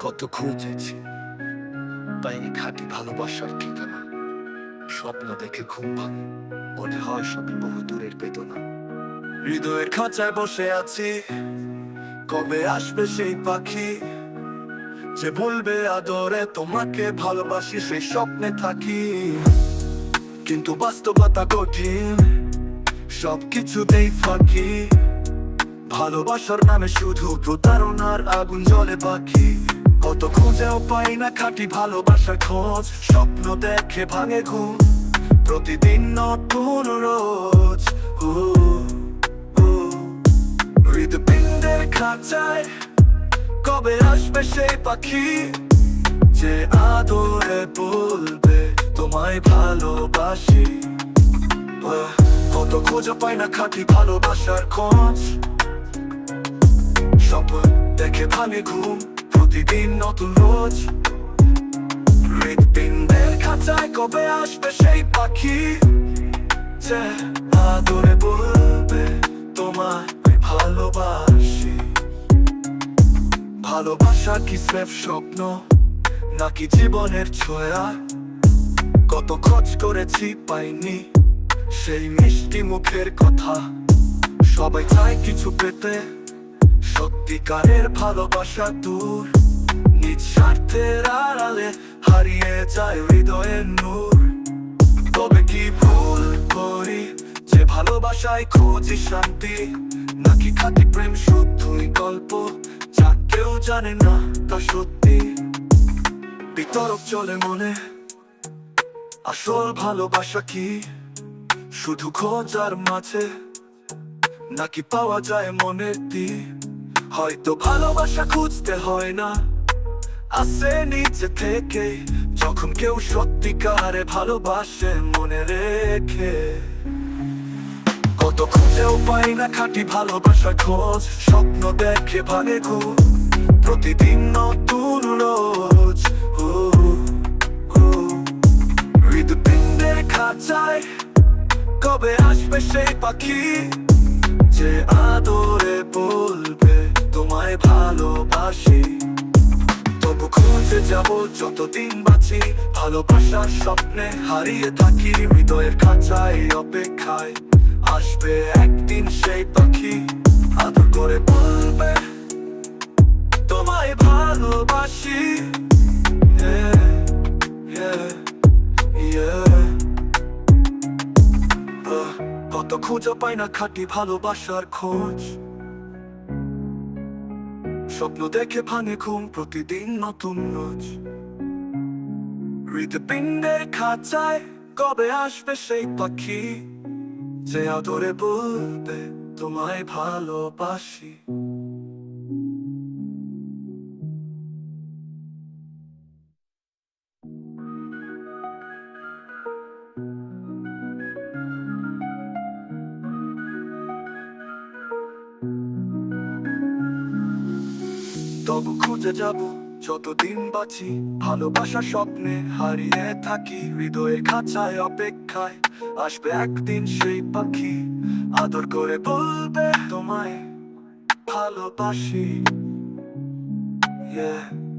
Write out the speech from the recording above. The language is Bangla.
কত খুঁজেছি। তাই খাঁটি ভালোবাসার ঠিকানা স্বপ্ন দেখে ঘুম ভাঙে। মনে হয় সবই বহু দূরের বেদনা। হৃদয়ের খাঁচায় বসে আছি। কবে আসবে সেই পাখি? যে বলবে আদরে তোমাকে ভালোবাসি, সেই স্বপ্নে থাকি। কিন্তু বাস্তবতা কঠিন, সবকিছুতেই ফাঁকি। ভালোবাসার নামে শুধু প্রতারণার আগুন জলে পাখি। কত খুঁজেও পাই না খাঁটি ভালোবাসার খোঁজ। স্বপ্ন দেখে ভাঙে ঘুম, প্রতিদিন নতুন রোজ। হৃদপিণ্ডের খাঁচায় কবে আসবে সেই পাখি? যে আদরে বলবে, তোমায় ভালোবাসি। কত খোঁজে পাই না খাঁটি ভালোবাসার খোঁজ। স্বপ্ন দেখে ভাঙে ঘুম প্রতিদিন নতুন রোজ। হৃদপিণ্ডের খাঁচায় কবে আসবে সেই পাখি? যে আদরে বলবে, তোমায় ভালোবাসি। ভালোবাসা কি স্রেফ স্বপ্ন, নাকি জীবনের ছোঁয়া? কত খোঁজ করেছি, পাইনি সেই মিষ্টি মুখের কথা। সবাই চায় কিছু পেতে, সত্যিকারের ভালোবাসা দূর। নিজ স্বার্থের আড়ালে হারিয়ে যায় হৃদয়ের নূর তবে কি ভুল করি যে ভালোবাসায় খুঁজি শান্তি নাকি খাঁটি প্রেম শুধুই গল্প যা কেউ জানে না তা সত্যি বিতরক চলে মনে আসল ভালোবাসা কি শুধু খোঁজার মাঝে নাকি পাওয়া যায় মনের দি হয়তো ভালোবাসা খুঁজতে হয় না আসে নিচে থেকে। যখন কেউ সত্যিকারে ভালোবাসে, মনে রেখে। কত খুঁজেও পাই না খাঁটি ভালোবাসার খোঁজ। স্বপ্ন দেখে ভাঙে প্রতিদিন নতুন রোজ। হৃদপিণ্ডের খাঁচায়। কবে আসবে সেই পাখি? যে আদরে বলবে, তোমায় ভালোবাসি। তবু খুঁজে যাব যতদিন বাঁচি ভালোবাসার স্বপ্নে হারিয়ে থাকি হৃদয়ের খাঁচায় অপেক্ষায়। আসবে একদিন সেই পাখি আদর করে বলবে তোমায় ভালোবাসি। Yeah, yeah. কত খুঁজে পাই না খাঁটি ভালোবাসার খোঁজ। স্বপ্ন দেখে ভাঙে ঘুম প্রতিদিন নতুন রোজ। হৃদপিণ্ডের খাঁচায় কবে আসবে সেই পাখি? যে আদরে বলবে তোমায় ভালোবাসি। তবু খুঁজে যাব, যতদিন বাঁচি। ভালোবাসা স্বপ্নে হারিয়ে থাকি, হৃদয়ে খাঁচায় অপেক্ষায়। আসবে একদিন সেই পাখি, আদর করে বলবে তোমায় ভালোবাসি। Yeah.